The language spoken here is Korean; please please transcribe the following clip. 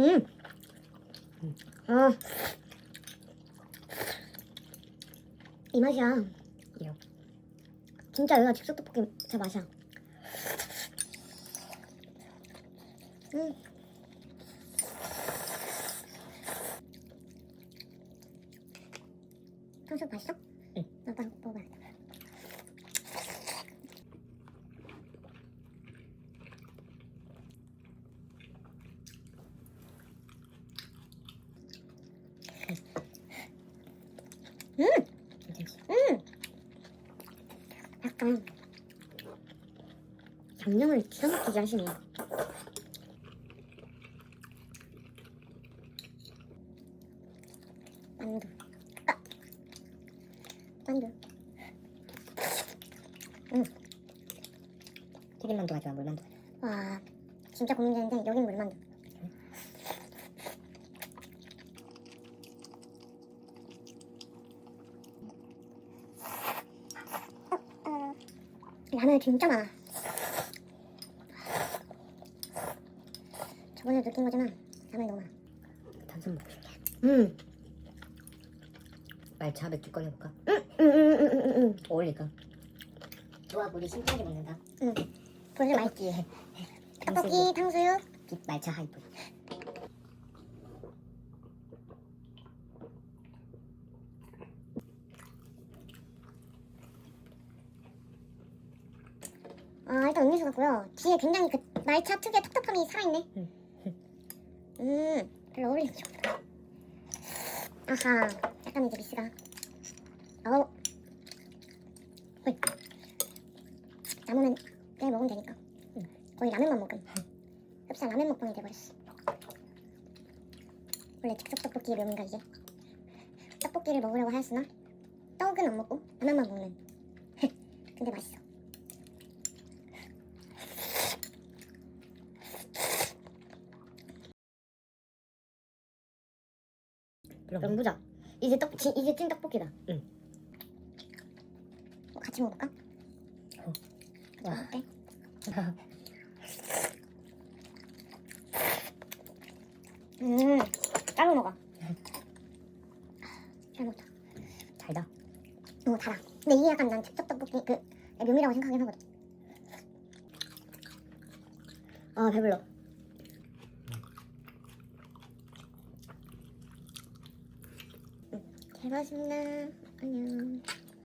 음. 아. 이 맛이야. 진짜 여기가 즉석 떡볶이 제 맛이야. 음. 탕수육 맛있어? 응. 나도 먹어봐야겠다. 괜찮지? 약간 양념을 기가 막히게 하시네. 만두. 아! 만두. 튀김 만두 가져와 물만두. 와, 진짜 고민되는데 여긴 물만두. 라면 진짜 많아. 저번에 느낀 거지만 라면 너무 많아. 단순 먹고 싶다. 음, 말차 맥주 꺼내볼까? 음, 음, 음, 음, 음, 음. 어울릴까? 조합 우리 심플하게 먹는다. 음. 벌써 맛있지. 떡볶이, 탕수육. 빅 말차 하이볼. 아 일단 음료수 같고요. 뒤에 굉장히 그 말차 특유의 텁텁함이 살아있네. 응. 음 별로 어울리는 게 없다. 아하 약간 이제 미스가. 어우. 헐. 남으면 내일 먹으면 되니까. 응. 거의 라면만 먹음. 흡사 라면 먹방이 돼버렸어. 원래 즉석 떡볶이의 묘미가 이게. 떡볶이를 먹으려고 하였으나 떡은 안 먹고 라면만 먹는. 근데 맛있어. 보자. 이제 떡 지, 이제 찐 떡볶이다. 응. 어, 같이 먹을까? 어. 와. 어때? 음, 따로 먹어. 잘 먹자. 달다. 너무 달아. 근데 이게 약간 난 즉석 떡볶이 그 묘미라고 생각하긴 하거든. 아 배불러. 잘 먹었습니다. 안녕.